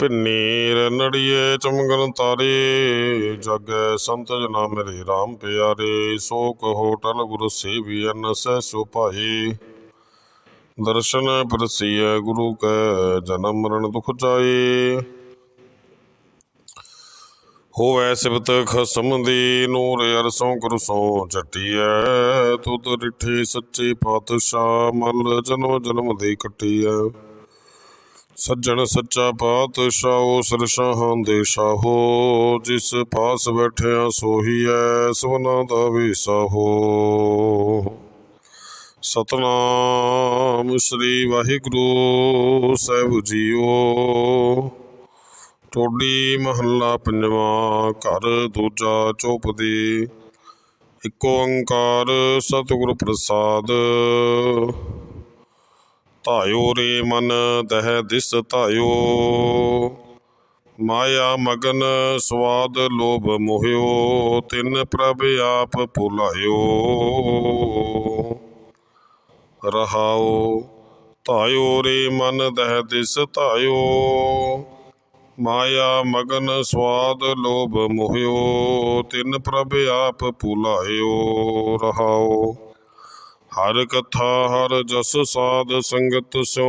ਪਿੰਨੀ ਰਨੜੀਏ ਚਮਗਨ ਤਾਰੇ, ਜਗੈ ਸੰਤ ਜਨਾ ਮੇਰੇ RAM ਪਿਆਰੇ ਸੋ ਕਹੋ ਟਲ ਗੁਰ ਸਹਿ ਸੋ ਭਾਈ ਦਰਸ਼ਨ ਪਰਸੀਐ ਗੁਰੂ ਕੈ ਜਨਮ ਮਰਨ ਦੁਖ ਜਾਏ। ਹੋਵੈ ਸਿਬਤ ਖਸਮ ਦੀ, ਨੂਰ ਅਰਸੋਂ ਕਰਸੋਂ ਚਟੀਐ ਤੁਧ ਰਿਠੇ ਸੱਚੇ ਪਾਤਸ਼ਾਹ ਮਲ ਜਨਮ ਜਨਮ ਦੇ ਕਟੀਐ ਸੱਜਣ ਸੱਚਾ ਪਾਤਸ਼ਾਹ ਉਸ ਰਸ਼ਾਹਾਂ ਦੇ ਸ਼ਾਹੋ। ਜਿਸ ਪਾਸ ਬੈਠਿਆ ਸੋਹੀ ਐ ਸਵਨਾ ਦਾ ਵੀ ਸਾਹੋ। ਸਤਨਾਮ ਸ੍ਰੀ ਵਾਹਿਗੁਰੂ ਸਾਹਿਬ ਜੀਓ। ਟੋਡੀ ਮਹੱਲਾ ਪੰਜਵਾਂ, ਘਰ ਦੂਜਾ ਚੌਪਦੀ ਇਕ ਓੰਕਾਰ ਸਤਿਗੁਰ ਪ੍ਰਸਾਦ। ਧਾਇਓ ਰੇ ਮਨ ਦਹਿ ਦਿਸ ਧਾਇਓ। ਮਾਇਆ ਮਗਨ ਸਵਾਦ ਲੋਭ ਮੋਹਿਓ, ਤਿੰਨ ਪ੍ਰਭ ਆਪ ਭੁਲਾਇਓ। ਰਹਾਓ, ਧਾਇਓ ਰੇ ਮਨ ਦਹਿ ਦਿਸ ਧਾਇਓ। ਮਾਇਆ ਮਗਨ ਸਵਾਦ ਲੋਭ ਮੋਹਿਓ, ਤਿੰਨ ਪ੍ਰਭ ਆਪ ਭੁਲਾਇਓ। ਰਹਾਓ ਹਰ ਕਥਾ, ਹਰ ਜਸ ਸਾਧ ਸੰਗਤ ਸੋ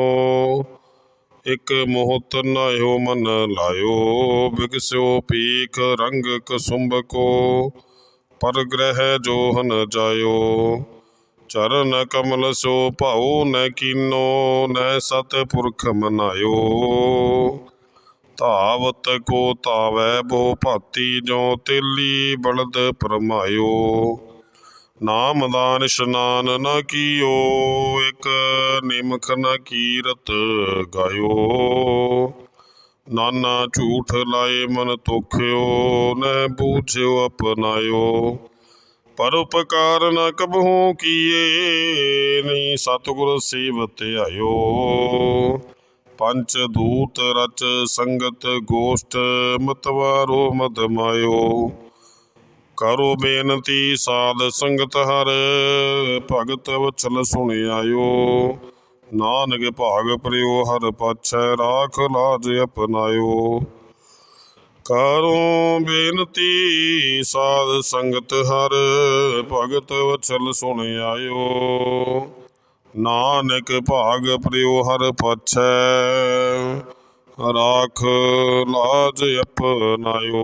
ਇਕ ਮੋਹਤ ਨਾਇਓ ਮਨ ਲਾਇਓ ਬਿਗਸਿਓ ਪੀਖ ਰੰਗ ਕਸੁੰਭ ਕੋ ਪਰ ਗ੍ਰਹਿ ਜੋਹਨ ਜਾਇਓ, ਚਰਨ ਕਮਲ ਸੋ ਭਾਉ ਨ ਕੀਨੋ, ਨ ਸਤ ਪੁਰਖ ਮਨਾਇਓ। ਧਾਵਤ ਕੋ ਧਾਵੈ ਬੋ ਭਾਤੀ ਜੋ ਤੇਲੀ ਬਲਦ ਪਰਮਾਇਓ। ਨਾਮਦਾਨ ਇਸ਼ਨਾਨ ਨ ਕੀਓ, ਇਕ ਨਿਮਖ ਨ ਕੀਰਤ ਗਾਇਓ। ਨਾਨਾ ਝੂਠ ਲਾਏ ਮਨ ਤੋਖਿਓ ਨ ਬੂਝਿਓ ਅਪਨਾਇਓ ਪਰ ਉਪਕਾਰ ਨ ਕਬਹੂ ਕੀਏ, ਨਹੀਂ ਸਤਿਗੁਰ ਸੇਵਤ ਆਇਓ। ਪੰਚ ਦੂਤ ਰਚ ਸੰਗਤ ਗੋਸ਼ਟ, ਮਤਵਾਰੋ ਮਦਮਾਇਓ ਕਰੋ ਬੇਨਤੀ, ਸਾਧ ਸੰਗਤ ਹਰ। ਭਗਤ ਵਚਲ ਸੁਣ ਆਇਓ ਨਾਨਕ ਭਾਗ ਪ੍ਰਿਓ ਹਰ ਪਾਛੈ ਰਾਖ ਲਾਜ ਅਪਨਾਇਓ। ਕਰੋ ਬੇਨਤੀ, ਸਾਧ ਸੰਗਤ ਹਰ। ਭਗਤ ਵਚਲ ਸੁਣ ਆਇਓ ਨਾਨਕ ਭਾਗ ਪ੍ਰਿਓ ਹਰ ਪਾਛੈ ਰਾਖ ਲਾਜ ਅਪਨਾਇਓ।